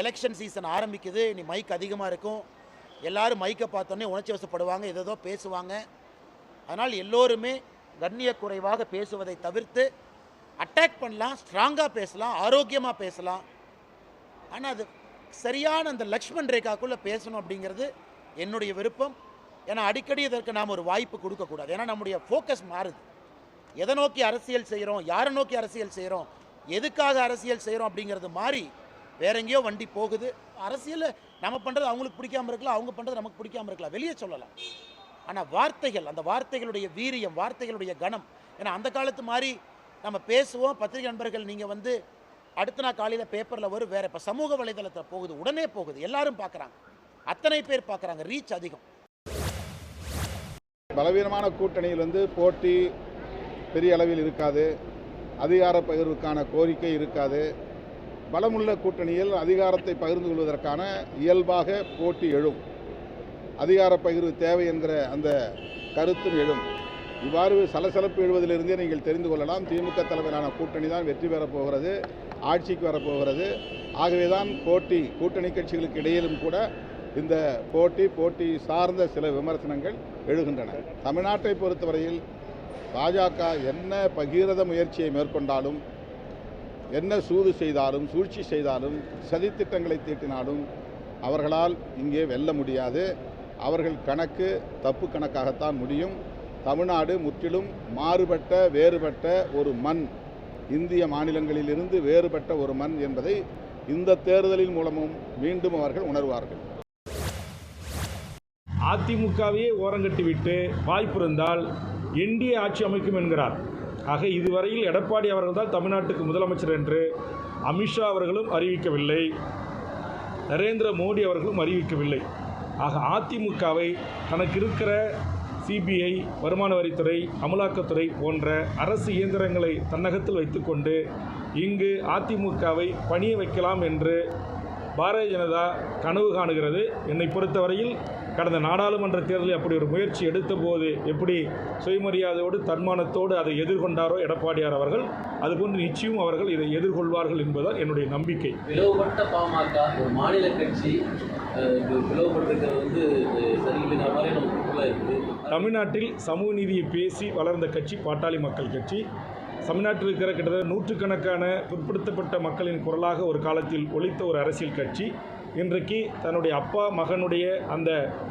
Election season ஆரம்பிக்குது. இனி mic அதிகமாக இருக்கும். எல்லாரும் மைக்கை பார்த்தோன்னே உணர்ச்சி வசப்படுவாங்க. ஏதோ பேசுவாங்க. அதனால் எல்லோருமே கண்ணிய குறைவாக பேசுவதை தவிர்த்து அட்டாக் பண்ணலாம் ஸ்ட்ராங்காக பேசலாம் ஆரோக்கியமாக பேசலாம். ஆனால் அது சரியான அந்த லக்ஷ்மண் ரேகாக்குள்ளே பேசணும் அப்படிங்கிறது என்னுடைய விருப்பம். ஏன்னா அடிக்கடி இதற்கு நாம் ஒரு வாய்ப்பு கொடுக்கக்கூடாது ஏன்னா நம்முடைய ஃபோக்கஸ் மாறுது. எதை நோக்கி அரசியல் செய்கிறோம்? யாரை நோக்கி அரசியல் செய்கிறோம்? எதுக்காக அரசியல் செய்கிறோம் அப்படிங்கிறது மாறி வேற எங்கேயோ வண்டி போகுது. அரசியல் நம்ம பண்ணுறது அவங்களுக்கு பிடிக்காம இருக்கலாம் அவங்க பண்ணுறது நமக்கு பிடிக்காம இருக்கலாம். வெளியே சொல்லலாம். ஆனால் வார்த்தைகள் அந்த வார்த்தைகளுடைய வீரியம் வார்த்தைகளுடைய கணம் ஏன்னா அந்த காலத்து மாதிரி நம்ம பேசுவோம். பத்திரிகை நண்பர்கள் நீங்கள் வந்து அடுத்த நாள் காலையில் பேப்பரில் வரும். வேறு இப்போ சமூக வலைதளத்தில் போகுது உடனே போகுது. எல்லாரும் பார்க்குறாங்க அத்தனை பேர் பார்க்குறாங்க ரீச் அதிகம். பலவீனமான கூட்டணியில் வந்து போட்டி பெரிய அளவில் இருக்காது. அதிகார பகிர்வுக்கான கோரிக்கை இருக்காது. பலமுள்ள கூட்டணியில் அதிகாரத்தை பகிர்ந்து கொள்வதற்கான இயல்பாக போட்டி எழும். அதிகார பகிர்வு தேவை என்கிற அந்த கருத்தும் எழும். இவ்வாறு சலசலப்பு எழுவதிலிருந்தே நீங்கள் தெரிந்து கொள்ளலாம். திமுக தலைமையிலான கூட்டணி தான் வெற்றி பெறப் போகிறது ஆட்சிக்கு வரப்போகிறது ஆகவே தான் போட்டி கூட்டணி கட்சிகளுக்கு இடையிலும் கூட இந்த போட்டி போட்டி சார்ந்த சில விமர்சனங்கள் எழுகின்றன. தமிழ்நாட்டை பொறுத்தவரையில் பாஜக என்ன பகீரத முயற்சியை மேற்கொண்டாலும் என்ன சூது செய்தாலும் சூழ்ச்சி செய்தாலும் சதித்திட்டங்களை தீட்டினாலும் அவர்களால் இங்கே வெல்ல முடியாது. அவர்கள் கணக்கு தப்பு கணக்காகத்தான் முடியும். தமிழ்நாடு முற்றிலும் மாறுபட்ட வேறுபட்ட ஒரு மண் இந்திய மாநிலங்களிலிருந்து வேறுபட்ட ஒரு மண் என்பதை இந்த தேர்தலின் மூலமும் மீண்டும் அவர்கள் உணர்வார்கள். அதிமுகவையே ஓரங்கட்டிவிட்டு வாய்ப்பு இருந்தால் என்டிஏ ஆட்சி அமைக்கும் என்கிறார். ஆக இதுவரையில் எடப்பாடி அவர்கள்தான் தமிழ்நாட்டுக்கு முதலமைச்சர் என்று அமித்ஷா அவர்களும் அறிவிக்கவில்லை. நரேந்திர மோடி அவர்களும் அறிவிக்கவில்லை. ஆக அதிமுகவை தனக்கு இருக்கிற சிபிஐ வருமான வரித்துறை அமலாக்கத்துறை போன்ற அரசு இயந்திரங்களை தன்னகத்தில் வைத்துக்கொண்டு இங்கு அதிமுகவை பணிய வைக்கலாம் என்று பாரதிய ஜனதா கனவு காணுகிறது. என்னை பொறுத்தவரையில் கடந்த நாடாளுமன்ற தேர்தலில் அப்படி ஒரு முயற்சி எடுத்தபோது எப்படி சுயமரியாதையோடு தன்மானத்தோடு அதை எதிர்கொண்டாரோ எடப்பாடியார் அவர்கள் அதுபோன்று நிச்சயம் அவர்கள் இதை எதிர்கொள்வார்கள் என்பதுதான் என்னுடைய நம்பிக்கை. பிளவுபட்ட பாமக ஒரு மாநில கட்சி பிளவுபட்டிருக்கிறது வந்து சரியில்லைங்கிற மாதிரி நமக்கு உள்ள இருக்குது தமிழ்நாட்டில் சமூக நீதியை பேசி வளர்ந்த கட்சி பாட்டாளி மக்கள் கட்சி. தமிழ்நாட்டில் இருக்கிற கிட்டத்தட்ட நூற்றுக்கணக்கான பிற்படுத்தப்பட்ட மக்களின் குரலாக ஒரு காலத்தில் ஒழித்த ஒரு அரசியல் கட்சி இன்றைக்கு தன்னுடைய அப்பா மகனுடைய அந்த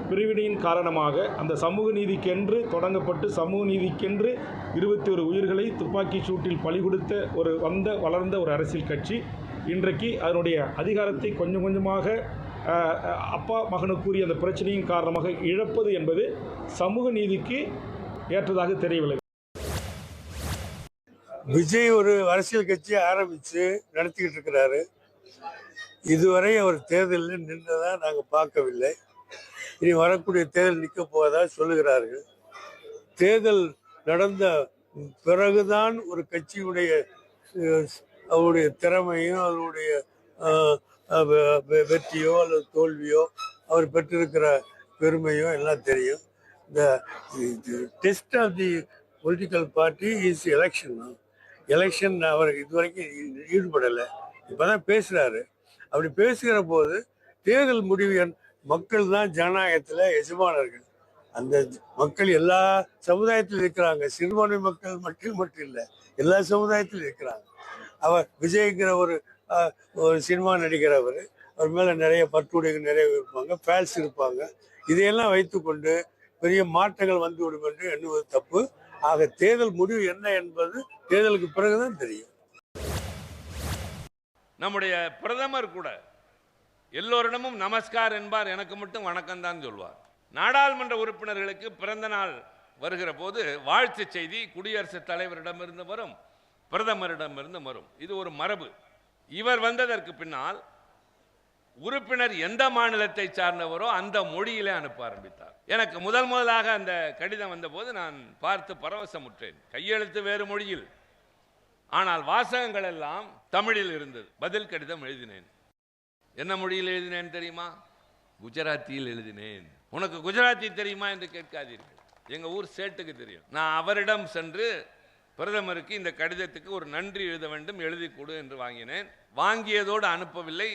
பிரிவினையின் காரணமாக அந்த சமூக நீதிக்கென்று தொடங்கப்பட்டு சமூக நீதிக்கென்று இருபத்தி ஒரு உயிர்களை துப்பாக்கி சூட்டில் பலி கொடுத்த ஒரு வந்த வளர்ந்த ஒரு அரசியல் கட்சி. இன்றைக்கு அதனுடைய அதிகாரத்தை கொஞ்சம் கொஞ்சமாக அப்பா மகனுக்குரிய அந்த பிரச்சனையின் காரணமாக இழப்பது என்பது சமூக நீதிக்கு ஏற்றதாக தெரியவில்லை. விஜய் ஒரு அரசியல் கட்சியை ஆரம்பித்து நடத்திக்கிட்டு இருக்கிறாரு. இதுவரை அவர் தேர்தலில் நின்றதா நாங்கள் பார்க்கவில்லை. இனி வரக்கூடிய தேர்தல் நிற்க போவதா சொல்லுகிறார்கள். தேர்தல் நடந்த பிறகுதான் ஒரு கட்சியுடைய அவருடைய திறமையும் அவருடைய வெற்றியோ அல்லது தோல்வியோ அவர் பெற்றிருக்கிற பெருமையோ எல்லாம் தெரியும். இந்த test of the political party is election. Election அவர் இதுவரைக்கும் ஈ- ஈடுபடலை. இப்பதான் பேசுறாரு. அப்படி பேசுகிற போது தேர்தல் முடிவு மக்கள் தான் ஜனநாயகத்துல எஜமானர்கள். அந்த மக்கள் எல்லா சமுதாயத்திலும் இருக்கிறாங்க. சிறுபான்மை மக்கள் மட்டும் மட்டும் இல்லை எல்லா சமுதாயத்திலும் இருக்கிறாங்க. அவர் விஜய்ங்கிற ஒரு ஒரு சினிமா நடிகர் அவர் அவர் மேல நிறைய பட்டுடைகள் நிறைய இருப்பாங்க ஃபேன்ஸ் இருப்பாங்க. இதையெல்லாம் வைத்துக்கொண்டு பெரிய மாற்றங்கள் வந்து விடும் என்று எண்ணுவது தப்பு. ஆக தேர்தல் முடிவு என்ன என்பது தேர்தலுக்கு பிறகுதான் தெரியும். நம்முடைய பிரதமர் கூட எல்லோரிடமும் நமஸ்கார் என்பார் எனக்கு மட்டும் வணக்கம் தான் சொல்வார். நாடாளுமன்ற உறுப்பினர்களுக்கு பிறந்த நாள் வருகிற போது வாழ்த்து செய்தி குடியரசுத் தலைவரிடமிருந்து வரும் பிரதமரிடமிருந்து வரும். இது ஒரு மரபு. இவர் வந்ததற்கு பின்னால் உறுப்பினர் எந்த மாநிலத்தை சார்ந்தவரோ அந்த மொழியிலே அனுப்ப ஆரம்பித்தார். எனக்கு முதல் முதலாக அந்த கடிதம் வந்தபோது நான் பார்த்து பரவசமுற்றேன். கையெழுத்து வேறு மொழியில். ஆனால் வாசகங்கள் எல்லாம் தமிழில் இருந்தது. பதில் கடிதம் எழுதினேன். என்ன மொழியில் எழுதினேன் தெரியுமா? குஜராத்தியில் எழுதினேன். உனக்கு குஜராத்தி தெரியுமா என்று கேட்காதீர்கள். எங்கள் ஊர் சேட்டுக்கு தெரியும். நான் அவரிடம் சென்று பிரதமருக்கு இந்த கடிதத்துக்கு ஒரு நன்றி எழுத வேண்டும் எழுதி கொடு என்று வாங்கினேன். வாங்கியதோடு அனுப்பவில்லை.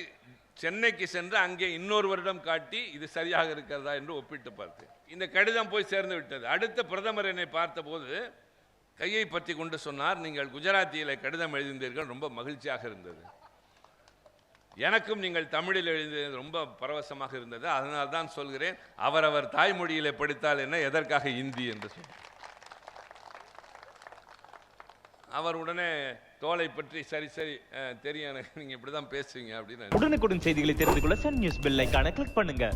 சென்னைக்கு சென்று அங்கே இன்னொரு வருடம் காட்டி இது சரியாக இருக்கிறதா என்று ஒப்பிட்டு பார்த்தேன். இந்த கடிதம் போய் சேர்ந்து விட்டது. அடுத்த பிரதமர் என்னை பார்த்தபோது கையை பற்றி கொண்டு சொன்னார் நீங்கள் குஜராத்தியில் கடிதம் எழுதியிருந்தீர்கள் ரொம்ப மகிழ்ச்சியாக இருந்தது. எனக்கும் நீங்கள் தமிழில் எழுதியது ரொம்ப பரவசமாக இருந்தது. அதனால் தான் சொல்கிறேன் அவரவர் தாய்மொழியிலே படித்தால் என்ன எதற்காக இந்தி என்று சொன்னார். அவர் உடனே தோலை பற்றி சரி சரி தெரியும் எனக்கு. நீங்கள் இப்படி தான் பேசுவீங்க அப்படின்னு உடனுக்குடன் செய்திகளை தெரிந்து கொள்ள சன் நியூஸ் பெல் ஐக்கான கிளிக் பண்ணுங்க.